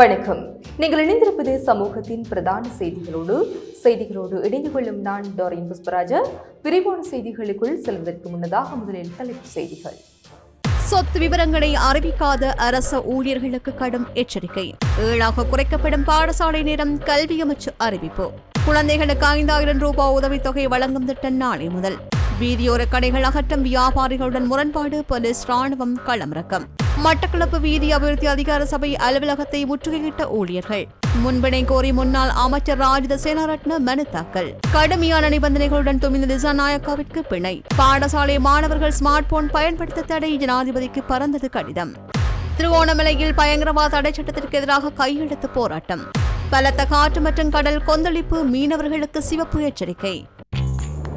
வணக்கம். நீங்கள் இணைந்திருப்பது சமூகத்தின் பிரதான செய்திகளோடு செய்திகளோடு இணைந்து கொள்ளும் நான் டோரின் புஷ்பராஜா. விரிவான செய்திகளுக்குள் செல்வதற்கு முன்னதாக முதலில் தலைப்புச் செய்திகள். சொத்து விவரங்களை அறிவிக்காத அரச ஊழியர்களுக்கு கடும் எச்சரிக்கை. ஏழாக குறைக்கப்படும் பாடசாலை நேரம் கல்வி அமைச்சு அறிவிப்பு. குழந்தைகளுக்கு ஐந்தாயிரம் ரூபாய் உதவித்தொகை வழங்கும் திட்டம் நாளை முதல். வீதியோர கடைகள் அகற்றம் வியாபாரிகளுடன் முரண்பாடு போலீஸ் ராணுவம் களமிறக்கம். மட்டக்களப்பு வீதி அபிவிருத்தி அதிகார சபை அலுவலகத்தை முற்றுகையிட்ட ஊழியர்கள். முன்பினை கோரி முன்னாள் அமைச்சர் ராஜித சேனாரட்ன மனு தாக்கல். கடுமையான நிபந்தனைகளுடன் துமிந்த திசாநாயக்காவிற்கு பிணை. பாடசாலை மாணவர்கள் ஸ்மார்ட் போன் பயன்படுத்த தடை ஜனாதிபதிக்கு பறந்தது கடிதம். திருவோணமலையில் பயங்கரவாத தடை சட்டத்திற்கு எதிராக கையெழுத்து போராட்டம். பலத்த காற்று மற்றும் கடல் கொந்தளிப்பு மீனவர்களுக்கு சிவப்பு எச்சரிக்கை.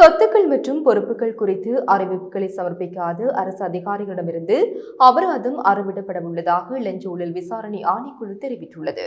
சொத்துக்கள் மற்றும் பொறுப்புகள் குறித்து அறிவிப்புகளை சமர்ப்பிக்காத. அரசு அதிகாரிகளிடமிருந்து அபராதம் அறவிடப்பட உள்ளதாக லஞ்ச ஊழல் விசாரணை ஆணைக்குழு தெரிவித்துள்ளது.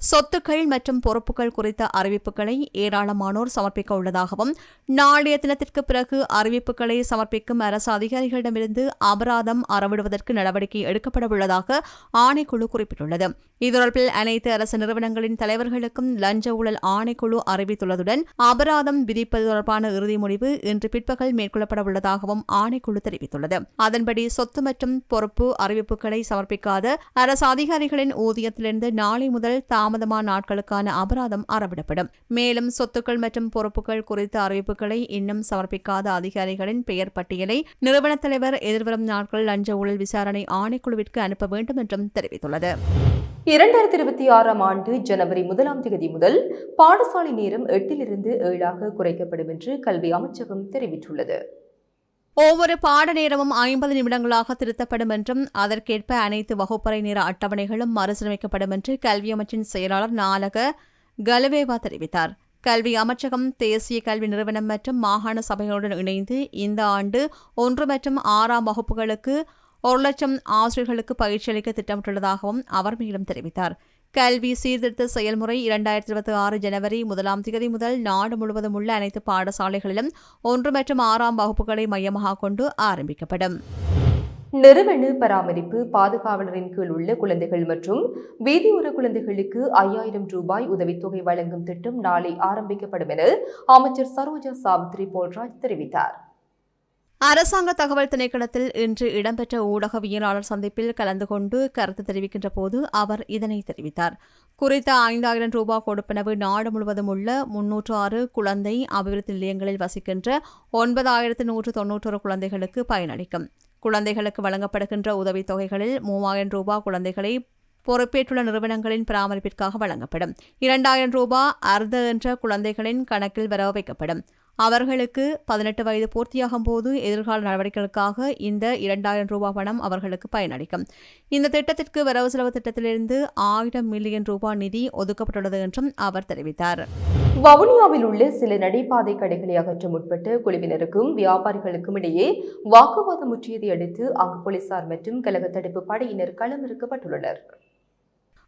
சொத்துக்கள் மற்றும் பொறுப்புகள் குறித்த அறிவிப்புகளை ஏராளமானோர் சமர்ப்பிக்க உள்ளதாகவும் நாளைய தினத்திற்கு பிறகு அறிவிப்புகளை சமர்ப்பிக்கும் அரசு அதிகாரிகளிடமிருந்து அபராதம் அறவிடுவதற்கு நடவடிக்கை எடுக்கப்பட உள்ளதாக ஆணைக்குழு குறிப்பிட்டுள்ளது. இது அனைத்து அரசு நிறுவனங்களின் தலைவர்களுக்கும் லஞ்ச ஊழல் ஆணைக்குழு அறிவித்துள்ளதுடன் அபராதம் விதிப்பது தொடர்பான இறுதி முடிவு இன்று பிற்பகல் மேற்கொள்ளப்பட உள்ளதாகவும் ஆணைக்குழு தெரிவித்துள்ளது. அதன்படி சொத்து மற்றும் பொறுப்பு அறிவிப்புகளை சமர்ப்பிக்காத அரசு அதிகாரிகளின் ஊதியத்திலிருந்து நாளை முதல் தாம் தாமதமான நாட்களுக்கான அபராதம் அறவிடப்படும். மேலும் சொத்துக்கள் மற்றும் பொறுப்புகள் குறித்த அறிவிப்புகளை இன்னும் சமர்ப்பிக்காத அதிகாரிகளின் பெயர் பட்டியலை நிறுவன தலைவர் எதிர்வரும் நாட்கள் லஞ்ச ஊழல் விசாரணை ஆணைக்குழுவிற்கு அனுப்ப வேண்டும் என்றும் தெரிவித்துள்ளது. இரண்டாயிரத்தி இருபத்தி ஆறாம் ஆண்டு ஜனவரி முதலாம் தேதி முதல் பாடசாலை நேரம் எட்டிலிருந்து ஏழாக குறைக்கப்படும் என்று கல்வி அமைச்சகம் தெரிவித்துள்ளது. ஒவ்வொரு பாட நேரமும் ஐம்பது நிமிடங்களாக திருத்தப்படும் என்றும் அதற்கேற்ப அனைத்து வகுப்பறை நேர அட்டவணைகளும் மறுசீரமைக்கப்படும் என்று கல்வி அமைச்சின் செயலாளர் நாலக கலவேவா தெரிவித்தார். கல்வி அமைச்சகம் தேசிய கல்வி நிறுவனம் மற்றும் மாகாண சபைகளுடன் இணைந்து இந்த ஆண்டு ஒன்று மற்றும் ஆறாம் வகுப்புகளுக்கு ஒரு லட்சம் ஆசிரியர்களுக்கு பயிற்சி அளிக்க திட்டமிட்டுள்ளதாகவும் அவர் மேலும் தெரிவித்தார். கல்வி சீர்திருத்த செயல்முறை இரண்டாயிரத்தி இருபத்தி ஆறு ஜனவரி முதலாம் தேதி முதல் நாடு முழுவதும் உள்ள அனைத்து பாடசாலைகளிலும் ஒன்று மற்றும் ஆறாம் வகுப்புகளை மையமாக கொண்டு ஆரம்பிக்கப்படும். நிறுவன பராமரிப்பு பாதுகாவலரின் கீழ் உள்ள குழந்தைகள் மற்றும் வீதியோர குழந்தைகளுக்கு ஐயாயிரம் ரூபாய் உதவித்தொகை வழங்கும் திட்டம் நாளை ஆரம்பிக்கப்படும் என அமைச்சர் சரோஜா சாவித்ரி போல்ராஜ் தெரிவித்தார். அரசாங்க தகவல் திணைக்களத்தில் இன்று இடம்பெற்ற ஊடகவியலாளர் சந்திப்பில் கலந்து கொண்டு கருத்து தெரிவிக்கின்ற போது அவர் இதனை தெரிவித்தார். குறித்த ஐந்தாயிரம் ரூபாய் கொடுப்பனவு நாடு முழுவதும் உள்ள முன்னூற்று ஆறு குழந்தை அபிவிருத்தி நிலையங்களில் வசிக்கின்ற ஒன்பதாயிரத்து நூற்று தொன்னூற்றொரு குழந்தைகளுக்கு பயனளிக்கும். குழந்தைகளுக்கு வழங்கப்படுகின்ற உதவித்தொகைகளில் மூவாயிரம் ரூபாய் குழந்தைகளை பொறுப்பேற்றுள்ள நிறுவனங்களின் பராமரிப்பிற்காக வழங்கப்படும். இரண்டாயிரம் ரூபாய் அர்த்த என்ற குழந்தைகளின் கணக்கில் வர வைக்கப்படும் அவர்களுக்கு பதினெட்டு வயது பூர்த்தியாகும் போது எதிர்கால நடவடிக்கைகளுக்காக இந்த இரண்டாயிரம் ரூபாய் பணம் அவர்களுக்கு பயனளிக்கும். இந்த திட்டத்திற்கு வரவு செலவு திட்டத்திலிருந்து ஆயிரம் மில்லியன் ரூபாய் நிதி ஒதுக்கப்பட்டுள்ளது என்றும் அவர் தெரிவித்தார். வவுனியாவில் உள்ள சில நடைபாதை கடைகளை அகற்ற முற்பட்ட குழுவினருக்கும் வியாபாரிகளுக்கும் இடையே வாக்குவாதம் முற்றியதை அடுத்து அங்கு போலீசார் மற்றும் கலக தடுப்பு படையினர் களமிறக்கப்பட்டுள்ளனர்.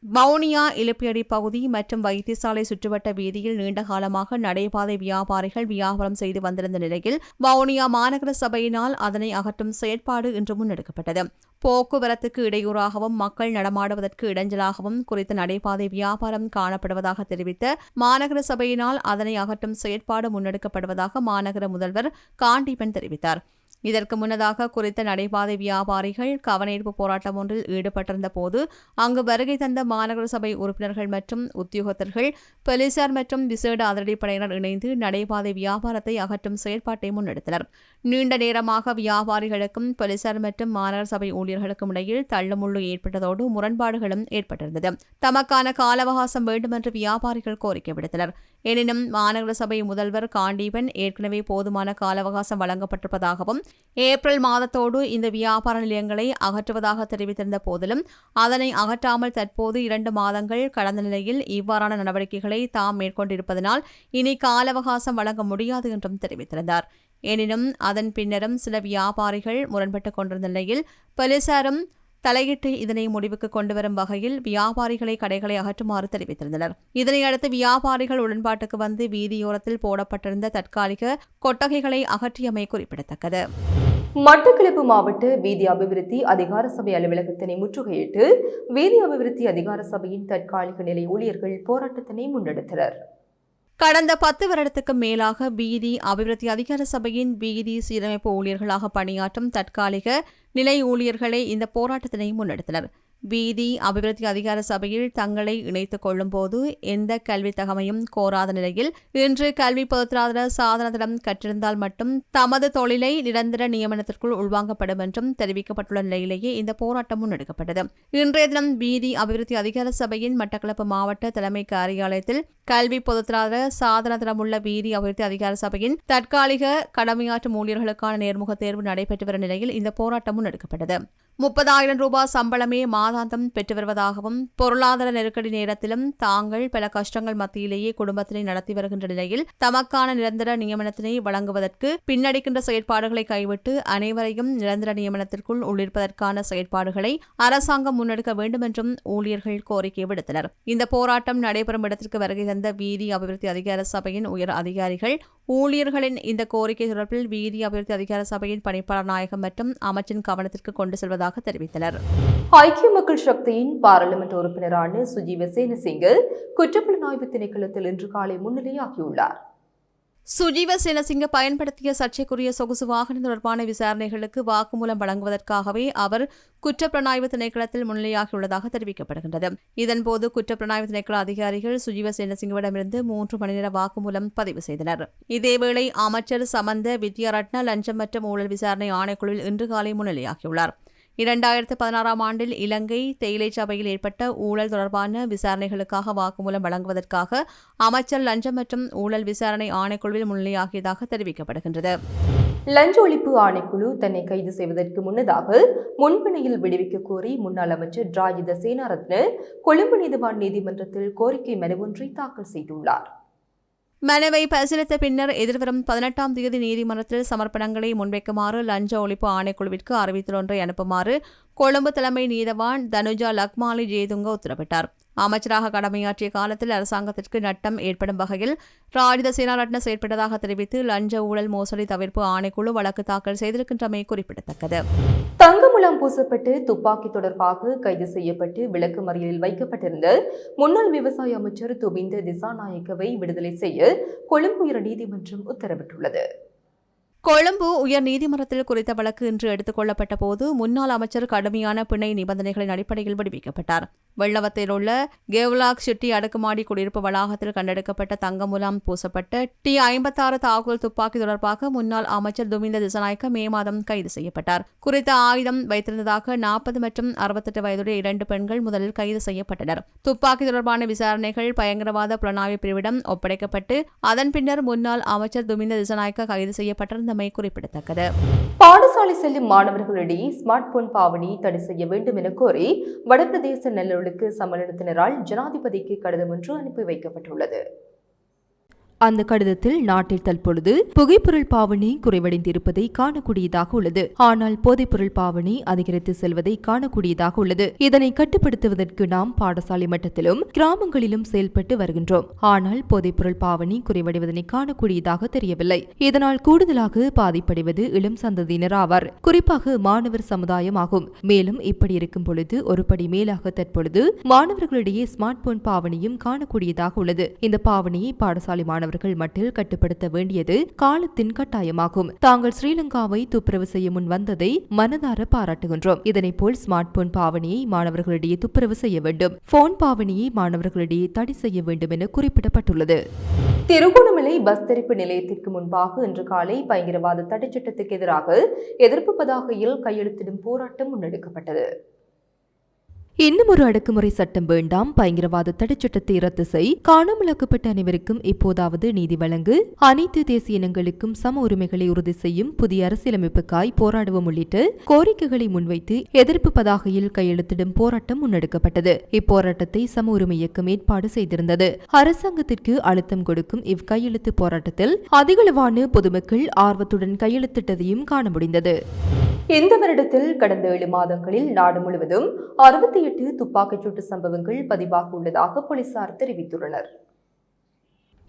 வவுனியா இலுப்பியடி பகுதி மற்றும் வைத்தியசாலை சுற்றுவட்ட வீதியில் நீண்ட காலமாக நடைபாதை வியாபாரிகள் வியாபாரம் செய்து வந்திருந்த நிலையில் வவுனியா மாநகர சபையினால் அதனை அகற்றும் செயற்பாடு இன்று முன்னெடுக்கப்பட்டது. போக்குவரத்துக்கு இடையூறாகவும் மக்கள் நடமாடுவதற்கு இடைஞ்சலாகவும் குறித்த நடைபாதை வியாபாரம் காணப்படுவதாக தெரிவித்த மாநகர சபையினால் அதனை அகற்றும் செயற்பாடு முன்னெடுக்கப்படுவதாக மாநகர முதல்வர் காண்டீபன் தெரிவித்தார். இதற்கு முன்னதாக குறித்த நடைபாதை வியாபாரிகள் கவனஈர்ப்பு போராட்டம் ஒன்றில் ஈடுபட்டிருந்த போது அங்கு வருகை தந்த மாநகர சபை உறுப்பினர்கள் மற்றும் உத்தியோகத்தர்கள் போலீசார் மற்றும் விசேட அதிரடிப்படையினர் இணைந்து நடைபாதை வியாபாரத்தை அகற்றும் செயற்பாட்டை முன்னெடுத்தனர். நீண்ட நேரமாக வியாபாரிகளுக்கும் போலீசார் மற்றும் மாநகர சபை ஊழியர்களுக்கும் இடையில் தள்ளுமுள்ளு ஏற்பட்டதோடு முரண்பாடுகளும் ஏற்பட்டிருந்தது. தமக்கான கால அவகாசம் வேண்டுமென்று வியாபாரிகள் கோரிக்கை விடுத்தனர். எனினும் மாநகர சபை முதல்வர் காண்டீபன் ஏற்கனவே போதுமான கால அவகாசம் வழங்கப்பட்டிருப்பதாகவும் ஏப்ரல் மாதத்தோடு இந்த வியாபார நிலையங்களை அகற்றுவதாக தெரிவித்திருந்த போதிலும் அதனை அகற்றாமல் தற்போது இரண்டு மாதங்கள் கடந்த நிலையில் இவ்வாறான நடவடிக்கைகளை தாம் மேற்கொண்டிருப்பதனால் இனி கால அவகாசம் வழங்க முடியாது என்றும் தெரிவித்திருந்தார். எனினும் அதன் பின்னரும் சில வியாபாரிகள் முரண்பட்டுக் கொண்டிருந்த நிலையில் போலீசாரும் தலையிட்டு இதனை முடிவுக்கு கொண்டுவரும் வகையில் வியாபாரிகளை கடைகளை அகற்றுமாறு தெரிவித்திருந்தனர். இதனையடுத்து வியாபாரிகள் உடன்பாட்டுக்கு வந்து வீதியோரத்தில் போடப்பட்டிருந்த தற்காலிக கொட்டகைகளை அகற்றியமை குறிப்பிடத்தக்கது. மட்டக்களப்பு மாவட்ட வீதி அபிவிருத்தி அதிகார சபை அலுவலகத்தினை முற்றுகையிட்டு வீதி அபிவிருத்தி அதிகார சபையின் தற்காலிக நிலை ஊழியர்கள் போராட்டத்தினை முன்னெடுத்தனர். கடந்த பத்து வருடத்துக்கு மேலாக பீதி அபிவிருத்தி அதிகார சபையின் பீதி சீரமைப்பு ஊழியர்களாக பணியாற்றும் தற்காலிக நிலை ஊழியர்களே இந்த போராட்டத்தினை முன்னெடுத்தனர். வீதி அபிவிருத்தி அதிகார சபையில் தங்களை இணைத்துக் கொள்ளும்போது எந்த கல்வி தகமையும் கோராத நிலையில் இன்று கல்வி பொதுத்தராதர சாதனத்திடம் கற்றிருந்தால் மட்டும் தமது தொழிலை நிரந்தர நியமனத்திற்குள் உள்வாங்கப்படும் என்றும் தெரிவிக்கப்பட்டுள்ள நிலையிலேயே இந்த போராட்டம் முன்னெடுக்கப்பட்டது. இன்றைய தினம் வீதி அபிவிருத்தி அதிகார சபையின் மட்டக்களப்பு மாவட்ட தலைமை காரியாலயத்தில் கல்வி பொதுத்தராதர சாதனத்திடமுள்ள வீதி அபிவிருத்தி அதிகார சபையின் தற்காலிக கடமையாற்றும் ஊழியர்களுக்கான நேர்முக தேர்வு நடைபெற்று வரும் நிலையில் இந்த போராட்டம் முன்னெடுக்கப்பட்டது. முப்பதாயிரம் ரூபாய் சம்பளமே மாதாந்தம் பெற்று வருவதாகவும் பொருளாதார நெருக்கடி நேரத்திலும் தாங்கள் பல கஷ்டங்கள் மத்தியிலேயே குடும்பத்தினை நடத்தி வருகின்ற நிலையில் தமக்கான நிரந்தர நியமனத்தினை வழங்குவதற்கு பின்னடிக்கின்ற செயற்பாடுகளை கைவிட்டு அனைவரையும் நிரந்தர நியமனத்திற்குள் உள்ளிருப்பதற்கான செயற்பாடுகளை அரசாங்கம் முன்னெடுக்க வேண்டும் என்றும் ஊழியர்கள் கோரிக்கை விடுத்தனர். இந்த போராட்டம் நடைபெறும் இடத்திற்கு வருகை தந்த வீதி அபிவிருத்தி அதிகார சபையின் உயர் அதிகாரிகள் ஊழியர்களின் இந்த கோரிக்கை தொடர்பில் வீதி அபிவிருத்தி அதிகார சபையின் பணிப்பாளர் நாயகம் மற்றும் அமைச்சின் கவனத்திற்கு கொண்டு செல்வதாக தெரிவித்தனர். ஐக்கிய மக்கள் சக்தியின் பாராளுமன்ற உறுப்பினரான சுஜீவ சேனசிங்க குற்றப்புலனாய்வு திணைக்களத்தில் இன்று காலை முன்னிலையாகியுள்ளார். சுஜீவ சேனசிங்க பயன்படுத்திய சர்ச்சைக்குரிய சொகுசு வாகனம் தொடர்பான விசாரணைகளுக்கு வாக்குமூலம் வழங்குவதற்காகவே அவர் குற்றப்புலனாய்வு திணைக்களத்தில் முன்னிலையாகியுள்ளதாக தெரிவிக்கப்படுகின்றது. இதன்போது குற்றப்புலனாய்வு திணைக்கள அதிகாரிகள் சுஜீவ சேனசிங்கவிடமிருந்து மூன்று மணி நேர வாக்குமூலம் பதிவு செய்தனர். இதேவேளை அமைச்சர் சமந்த வித்யாரட்ன லஞ்சம் மற்றும் ஊழல் விசாரணை ஆணைக்குழுவில் இன்று காலை முன்னிலையாகியுள்ளார். இரண்டாயிரத்து பதினாறாம் ஆண்டில் இலங்கை தேயிலை சபையில் ஏற்பட்ட ஊழல் தொடர்பான விசாரணைகளுக்காக வாக்குமூலம் வழங்குவதற்காக அமைச்சர் லஞ்சம் மற்றும் ஊழல் விசாரணை ஆணைக்குழுவில் முன்னிலையாகியதாக தெரிவிக்கப்படுகின்றது. லஞ்ச ஒழிப்பு ஆணைக்குழு தன்னை கைது செய்வதற்கு முன்னதாக முன்பிணையில் விடுவிக்க கோரி முன்னாள் அமைச்சர் ராஜித சேனாரத்ன கொழும்பு நீதிவான் நீதிமன்றத்தில் கோரிக்கை மனு ஒன்றை தாக்கல் செய்துள்ளார். மனுவை பரிசீலித்த பின்னர் எதிர்வரும் பதினெட்டாம் தேதி நீதிமன்றத்தில் சமர்ப்பணங்களை முன்வைக்குமாறு லஞ்ச ஒழிப்பு ஆணைக்குழுவிற்கு அறிவித்தல் ஒன்றை அனுப்புமாறு கொழும்பு தலைமை நீதவான் தனுஜா லக்மாலி ஜெயதுங்க உத்தரவிட்டார். அமைச்சராக கடமையாற்றிய காலத்தில் அரசாங்கத்திற்கு நட்டம் ஏற்படும் வகையில் ராஜித சேனாரட்ன செயற்பட்டதாக தெரிவித்து லஞ்ச ஊழல் மோசடி தவிர்ப்பு ஆணைக்குழு வழக்கு தாக்கல் செய்திருக்கின்றமை குறிப்பிடத்தக்கது. தங்கமுலாம் பூசப்பட்டு துப்பாக்கி தொடர்பாக கைது செய்யப்பட்டு விளக்கு மறியலில் வைக்கப்பட்டிருந்த முன்னாள் விவசாய அமைச்சர் துபிந்த திசாநாயக்கவை விடுதலை செய்ய கொழும்பு உயர் நீதிமன்றம் உத்தரவிட்டுள்ளது. கொழும்பு உயர் நீதிமன்றத்தில் குறித்த வழக்கு இன்று எடுத்துக் கொள்ளப்பட்ட போது முன்னாள் அமைச்சர் கடுமையான பிணை நிபந்தனைகளின் அடிப்படையில் விடுவிக்கப்பட்டார். வெள்ளவத்தில் உள்ள கேவ்லாக் சிட்டி அடுக்குமாடி குடியிருப்பு வளாகத்தில் கண்டெடுக்கப்பட்ட தங்கமுலாம் பூசப்பட்ட டி ஐம்பத்தாறு தாக்குதல் துப்பாக்கி தொடர்பாக முன்னாள் அமைச்சர் துமிந்த திசநாயக்க மே மாதம் கைது செய்யப்பட்டார். குறித்த ஆயுதம் வைத்திருந்ததாக நாற்பது மற்றும் அறுபத்தெட்டு வயதுடைய இரண்டு பெண்கள் முதலில் கைது செய்யப்பட்டனர். துப்பாக்கி தொடர்பான விசாரணைகள் பயங்கரவாத புலனாய்வு பிரிவிடம் ஒப்படைக்கப்பட்டு அதன் பின்னர் முன்னாள் அமைச்சர் துமிந்த திசநாயக்க கைது செய்யப்பட்டிருந்தமை குறிப்பிடத்தக்கது. பாடசாலை செல்லும் மாணவர்களிடையே ஸ்மார்ட் போன் பாவனை தடை செய்ய வேண்டும் என கோரி வடபிரதேச நல்லொழுக்கு சம்மேளனத்தினரால் ஜனாதிபதிக்கு கடிதம் ஒன்று அனுப்பி வைக்கப்பட்டுள்ளது. அந்த கடிதத்தில் நாட்டில் தற்பொழுது புகைப்பொருள் பாவனை குறைவடைந்திருப்பதை காணக்கூடியதாக உள்ளது. ஆனால் போதைப்பொருள் பாவனை அதிகரித்து செல்வதை காணக்கூடியதாக உள்ளது. இதனை கட்டுப்படுத்துவதற்கு நாம் பாடசாலை மட்டத்திலும் கிராமங்களிலும் செயல்பட்டு வருகின்றோம். ஆனால் போதைப்பொருள் பாவனை குறைவடைவதனை காணக்கூடியதாக தெரியவில்லை. இதனால் கூடுதலாக பாதிப்படைவது இளம் சந்ததியினர் ஆவார். குறிப்பாக மாணவர் சமுதாயம் ஆகும். மேலும் இப்படி இருக்கும் பொழுது ஒருபடி மேலாக தற்பொழுது மாணவர்களிடையே ஸ்மார்ட் போன் பாவனையும் காணக்கூடியதாக உள்ளது. இந்த பாவனையை பாடசாலை மாணவர் அவர்கள் மட்டில் கட்டுப்படுத்த வேண்டியது காலத்தின் கட்டாயமாகும். தாங்கள் ஸ்ரீலங்காவை துப்புரவு செய்ய முன் வந்ததை மனதார பாராட்டுகின்றோம். இதனை போல் ஸ்மார்ட் போன் பாவனையை மாணவர்களிடையே துப்புரவு செய்ய வேண்டும். போன் பாவனையை மாணவர்களிடையே தடை செய்ய வேண்டும் என குறிப்பிடப்பட்டுள்ளது. திருகோணமலை பஸ் தெரிப்பு நிலையத்திற்கு முன்பாக இன்று காலை பயங்கரவாத தடைச்சட்டத்துக்கு எதிராக எதிர்ப்பு பதாகையில் கையெழுத்திடும் போராட்டம் முன்னெடுக்கப்பட்டது. இன்னும் ஒரு அடக்குமுறை சட்டம் வேண்டாம். பயங்கரவாத தடைச்சட்டத்தை ரத்து செய். காணாமலாக்கப்பட்ட அனைவருக்கும் இப்போதாவது நீதி வழங்கு. அனைத்து தேசிய இனங்களுக்கும் சம உரிமைகளை உறுதி செய்யும் புதிய அரசியலமைப்புக்காய் போராடுவோம் உள்ளிட்ட கோரிக்கைகளை முன்வைத்து எதிர்ப்பு பதாகையில் கையெழுத்திடும் போராட்டம் முன்னெடுக்கப்பட்டது. இப்போராட்டத்தை சம உரிமை இயக்கம் ஏற்பாடு செய்திருந்தது. அரசாங்கத்திற்கு அழுத்தம் கொடுக்கும் இவ் கையெழுத்து போராட்டத்தில் அதிகளவான பொதுமக்கள் ஆர்வத்துடன் கையெழுத்திட்டதையும் காண முடிந்தது. இந்த வருடத்தில் கடந்த ஏழு மாதங்களில் நாடு முழுவதும் அறுபத்தி எட்டு துப்பாக்கிச்சூட்டு சம்பவங்கள் பதிவாக உள்ளதாக போலீசார் தெரிவித்துள்ளனர்.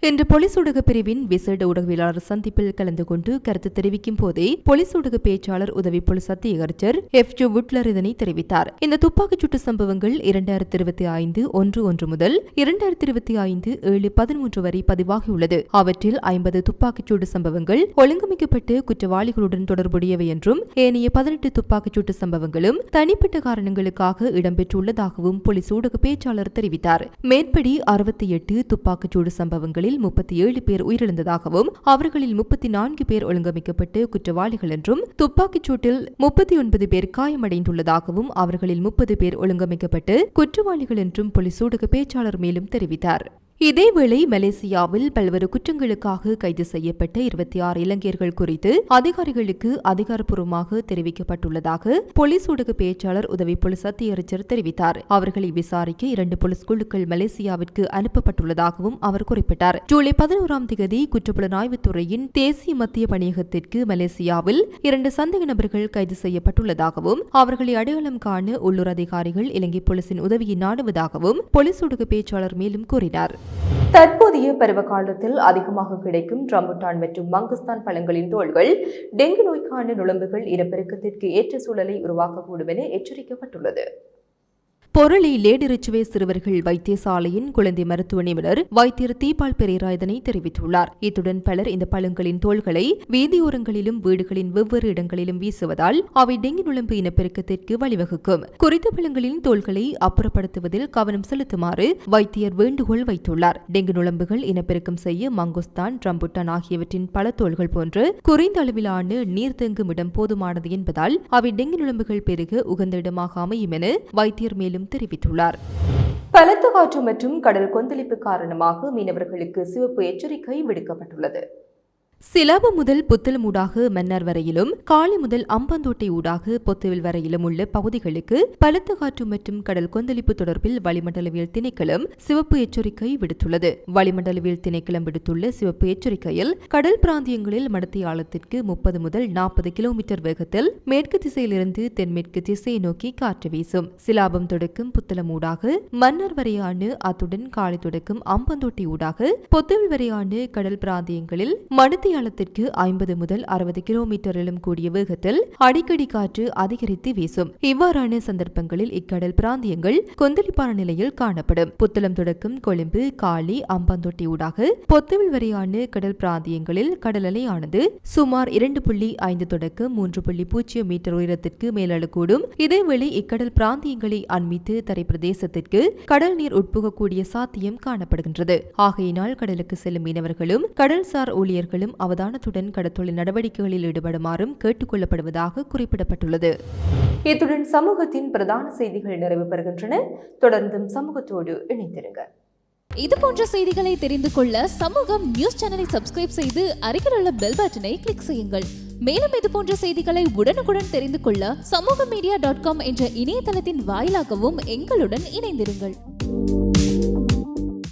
இன்று போலீஸ் ஊடக பிரிவின் விசேட ஊடகவியலாளர் சந்திப்பில் கலந்து கொண்டு கருத்து தெரிவிக்கும் போதே போலீஸ் ஊடக பேச்சாளர் உதவி போலீஸ் அத்தியகரிச்சர் எஃப் ஜோ வுட்லர் இதனை தெரிவித்தார். இந்த துப்பாக்கிச்சூட்டு சம்பவங்கள் இரண்டாயிரத்தி இருபத்தி ஐந்து ஒன்று ஒன்று முதல் இரண்டாயிரத்தி இருபத்தி ஐந்து ஏழு பதிமூன்று வரை பதிவாகியுள்ளது. அவற்றில் ஐம்பது துப்பாக்கிச்சூடு சம்பவங்கள் ஒழுங்கமைக்கப்பட்டு குற்றவாளிகளுடன் தொடர்புடையவை என்றும் ஏனைய பதினெட்டு துப்பாக்கிச்சூட்டு சம்பவங்களும் தனிப்பட்ட காரணங்களுக்காக இடம்பெற்றுள்ளதாகவும் போலீஸ் ஊடக பேச்சாளர் தெரிவித்தார். மேற்படி அறுபத்தி எட்டு துப்பாக்கிச்சூடு சம்பவங்களில் முப்பத்தி ஏழு பேர் உயிரிழந்ததாகவும் அவர்களில் முப்பத்தி நான்கு பேர் ஒழுங்கமைக்கப்பட்டு குற்றவாளிகள் என்றும் துப்பாக்கிச் சூட்டில் முப்பத்தி ஒன்பது பேர் காயமடைந்துள்ளதாகவும் அவர்களில் முப்பது பேர் ஒழுங்கமைக்கப்பட்டு குற்றவாளிகள் என்றும் போலீஸ் ஊடக பேச்சாளர் மேலும் தெரிவித்தார். இதேவேளை மலேசியாவில் பல்வேறு குற்றங்களுக்காக கைது செய்யப்பட்ட இருபத்தி ஆறு இளைஞர்கள் குறித்து அதிகாரிகளுக்கு அதிகாரப்பூர்வமாக தெரிவிக்கப்பட்டுள்ளதாக போலீஸ் ஊடக பேச்சாளர் உதவி போலீஸ் அத்தியரிச்சர் தெரிவித்தார். அவர்களை விசாரிக்க இரண்டு போலீஸ் குழுக்கள் மலேசியாவிற்கு அனுப்பப்பட்டுள்ளதாகவும் அவர் குறிப்பிட்டார். ஜூலை பதினோராம் தேதி குற்றப்புலனாய்வுத் துறையின் தேசிய மத்திய பணியகத்திற்கு மலேசியாவில் இரண்டு சந்தேக நபர்கள் கைது செய்யப்பட்டுள்ளதாகவும் அவர்களை அடையாளம் காண உள்ளூர் அதிகாரிகள் இலங்கை போலீசின் உதவியை நாடுவதாகவும் போலீஸ் ஊடக பேச்சாளர் மேலும் கூறினார். தற்போதைய பருவ காலத்தில் அதிகமாக கிடைக்கும் ரம்புட்டான் மற்றும் மங்குஸ்தான் பழங்களின் தோள்கள் டெங்கு நோய்க்கான நுழம்புகள் இனப்பெருக்கத்திற்கு ஏற்ற சூழலை உருவாக்கக்கூடும் என எச்சரிக்கப்பட்டுள்ளது. பொருளை லேடிரிச்சுவே சிறுவர்கள் வைத்தியசாலையின் குழந்தை மருத்துவ நிபுணர் வைத்தியர் தீபால் பெரேரா இதனை தெரிவித்துள்ளார். இத்துடன் பலர் இந்த பழங்களின் தோள்களை வீதியோரங்களிலும் வீடுகளின் வெவ்வேறு இடங்களிலும் வீசுவதால் அவை டெங்கு நுழம்பு இனப்பெருக்கத்திற்கு வழிவகுக்கும். குறித்த பழங்களின் தோள்களை அப்புறப்படுத்துவதில் கவனம் செலுத்துமாறு வைத்தியர் வேண்டுகோள் வைத்துள்ளார். டெங்கு நுழம்புகள் இனப்பெருக்கம் செய்ய மங்குஸ்தான் ரம்புட்டான் ஆகியவற்றின் பல தோள்கள் போன்று குறைந்த அளவிலான நீர் தேங்கும் இடம் போதுமானது என்பதால் அவை டெங்கு நுழம்புகள் பெருக உகந்த இடமாக அமையும் என வைத்தியர் மேலும் தெரிவித்துள்ளார். பலத்த காற்று மற்றும் கடல் கொந்தளிப்பு காரணமாக மீனவர்களுக்கு சிவப்பு எச்சரிக்கை விடுக்கப்பட்டுள்ளது. சிலாபு முதல் புத்தளமூடாக மன்னார் வரையிலும் காலி முதல் அம்பந்தோட்டை ஊடாக பொத்துவில் வரையிலும் உள்ள பகுதிகளுக்கு பலத்த காற்று மற்றும் கடல் கொந்தளிப்பு தொடர்பில் வளிமண்டலவியல் திணைக்களம் சிவப்பு எச்சரிக்கை விடுத்துள்ளது. வளிமண்டலவியல் திணைக்களம் விடுத்துள்ள சிவப்பு எச்சரிக்கையில் கடல் பிராந்தியங்களில் மடத்தை ஆழத்திற்கு முப்பது முதல் நாற்பது கிலோமீட்டர் வேகத்தில் மேற்கு திசையிலிருந்து தென்மேற்கு திசையை நோக்கி காற்று வீசும். சிலாபம் தொடக்கும் புத்தளமூடாக மன்னார் வரையாண்டு அத்துடன் காலை தொடக்கும் அம்பந்தோட்டை ஊடாக பொத்துவில் வரையாண்டு கடல் பிராந்தியங்களில் மடத்தை மணித்தியாலத்திற்கு ஐம்பது முதல் அறுபது கிலோமீட்டரிலும் கூடிய வேகத்தில் அடிக்கடி காற்று அதிகரித்து வீசும். இவ்வாறான சந்தர்ப்பங்களில் இக்கடல் பிராந்தியங்கள் கொந்தளிப்பான நிலையில் காணப்படும். புத்தளம் தொடக்கம் கொழும்பு காலி அம்பாந்தொட்டி ஊடாக பொத்துவில் வரையான கடல் பிராந்தியங்களில் கடல் அலையானது சுமார் இரண்டு புள்ளி ஐந்து தொடக்கம் மூன்று புள்ளி பூஜ்ஜியம் மீட்டர் உயரத்திற்கு மேலெழக்கூடும். இதேவேளை இக்கடல் பிராந்தியங்களை அண்மித்து தரை பிரதேசத்திற்கு கடல் நீர் உட்புகக்கூடிய சாத்தியம் காணப்படுகின்றது. ஆகையினால் கடலுக்கு செல்லும் மீனவர்களும் கடல்சார் ஊழியர்களும் அவதானத்துடன் கடத்தொழில் நடவடிக்கைகளில் ஈடுபடுமாறும் கேட்டுக் கொள்ளப்படுவதாக குறிப்பிடப்பட்டுள்ளது. இத்துடன் சமூகத்தின் பிரதான செய்திகள் நிறைவு பெறுகின்றன. தொடர்ந்தும் சமூகத்தோடு இணைந்திருங்க. இது போன்ற செய்திகளை தெரிந்து கொள்ள சமூகம் நியூஸ் சேனலை சப்ஸ்கிரைப் செய்து அருகில் உள்ள பெல் பட்டனை கிளிக் செய்யுங்கள். மேலும் இது போன்ற செய்திகளை உடனுக்குடன் தெரிந்து கொள்ள சமூக மீடியா டாட் காம் என்ற இணையதளத்தின் வாயிலாகவும் எங்களுடன் இணைந்திருங்கள்.